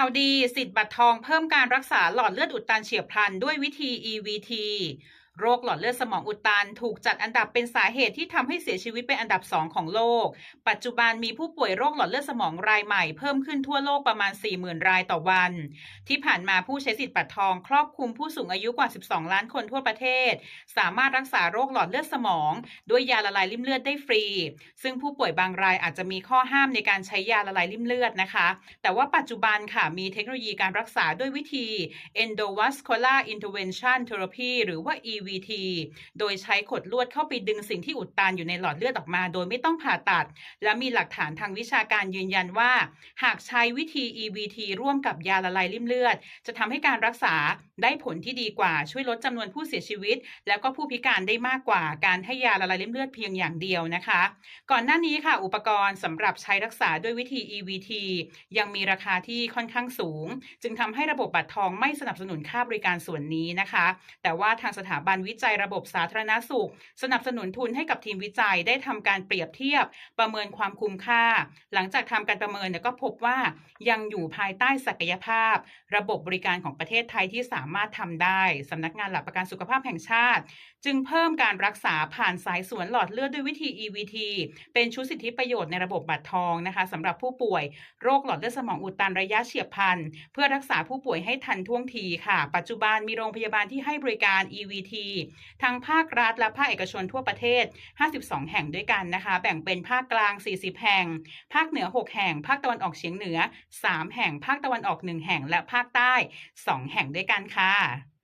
ข่าวดี สิทธิ์บัตรทองเพิ่มการรักษาหลอดเลือดอุดตันเฉียบพลันด้วยวิธี EVT โรคหลอดเลือดสมองอุดตัน ถูกจัดอันดับเป็นสาเหตุที่ทำให้เสียชีวิตเป็นอันดับ 2 ของโลก ปัจจุบันมีผู้ป่วยโรคหลอดเลือดสมองรายใหม่เพิ่มขึ้นทั่วโลกประมาณ 40,000 รายต่อวัน ที่ผ่านมาผู้ใช้สิทธิ์บัตรทอง ครอบคลุมผู้สูงอายุกว่า 12 ล้านคนทั่วประเทศ สามารถรักษาโรคหลอดเลือดสมอง ด้วยยาละลายริ่มเลือดได้ฟรี ซึ่งผู้ป่วยบางรายอาจจะมีข้อห้ามในการใช้ยาละลายริ่มเลือดนะคะ แต่ว่าปัจจุบันค่ะมีเทคโนโลยีการรักษาด้วยวิธี endovascular intervention therapy หรือว่า e EVT โดยใช้ขดลวดเข้าไปดึงสิ่งที่อุดตันอยู่ในหลอดเลือดออกมา โดยไม่ต้องผ่าตัด และมีหลักฐานทางวิชาการยืนยันว่า หากใช้วิธี EVT ร่วมกับยาละลายริ่มเลือด จะทำให้การรักษาได้ผลที่ดีกว่าช่วยลดจำนวนผู้เสียชีวิต แล้วก็ผู้พิการได้มากกว่าการให้ยาละลายริ่มเลือดเพียงอย่างเดียวนะคะ ก่อนหน้านี้ค่ะ อุปกรณ์สำหรับใช้รักษาด้วยวิธี EVT ยังมีราคาที่ค่อนข้างสูง จึงทำให้ระบบบัตรทองไม่สนับสนุนค่าบริการส่วนนี้นะคะ แต่ว่าทางสถาบันวิจัยระบบสาธารณสุข สนับสนุนทุนให้กับทีมวิจัยได้ทำการเปรียบเทียบประเมินความคุ้มค่า หลังจากทำการประเมินก็พบว่ายังอยู่ภายใต้ศักยภาพ ระบบบริการของประเทศไทยที่สามารถทำได้สำนักงานหลักประกันสุขภาพแห่งชาติ จึงเพิ่มการรักษาผ่านสายสวนหลอดเลือดด้วยวิธี EVT เป็นชุดสิทธิประโยชน์ในระบบบัตรทองนะคะสำหรับผู้ป่วยโรคหลอดเลือดสมองอุดตันระยะเฉียบพลันเพื่อรักษาผู้ป่วยให้ทันท่วงทีค่ะ ปัจจุบันมีโรงพยาบาลที่ให้บริการ EVT ทั้งภาครัฐและภาคเอกชนทั่วประเทศ 52 แห่งด้วยกันนะคะ แบ่งเป็นภาคกลาง 40 แห่ง ภาคเหนือ 6 แห่ง ภาคตะวันออกเฉียงเหนือ 3 แห่ง ภาคตะวันออก 1 แห่ง และภาคใต้ 2 แห่งด้วยกันค่ะ